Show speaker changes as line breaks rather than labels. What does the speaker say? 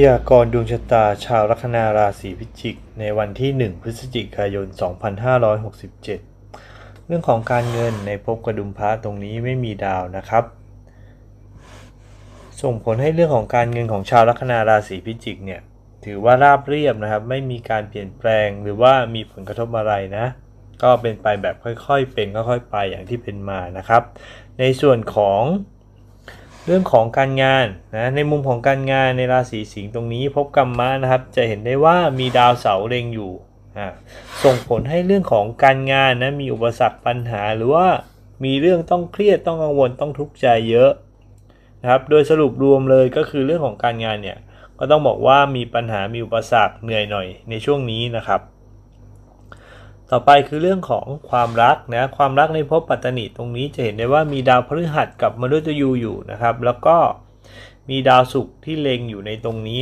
พยากรณ์ดวงชะตาชาวลัคนาราศีพิจิก ในวันที่ 1 พฤศจิกายน 2567 เรื่องของการเงินในภพกระดุมพระตรงนี้ไม่มีดาวนะครับ ส่งผลให้เรื่องของการเงินของชาวลัคนาราศีพิจิกเนี่ยถือว่าราบเรียบนะครับ ไม่มีการเปลี่ยนแปลงหรือว่ามีผลกระทบอะไรนะ ก็เป็นไปแบบค่อยๆ เป็นค่อยๆไปอย่างที่เป็นมานะครับ ในส่วนของ เรื่องของการงานนะในมุมของการงานในราศีสิงห์ตรงนี้พบกรรมะนะครับ จะเห็นได้ว่ามีดาวเสาร์เล็งอยู่อ่าส่งผลให้เรื่องของการงานนะมีอุปสรรคปัญหาหรือว่ามีเรื่องต้องเครียดต้องกังวลต้องทุกข์ใจเยอะนะครับโดยสรุปรวมเลยก็คือเรื่องของการงานเนี่ยก็ต้องบอกว่ามีปัญหามีอุปสรรคเหนื่อยหน่อยในช่วงนี้นะครับ ต่อไปคือเรื่องของความรักนะความรักในภพปัตตนิตรงนี้จะเห็นได้ว่ามีดาวพฤหัสกับมฤตยูอยู่นะครับ แล้วก็มีดาวศุกร์ที่เล็งอยู่ในตรงนี้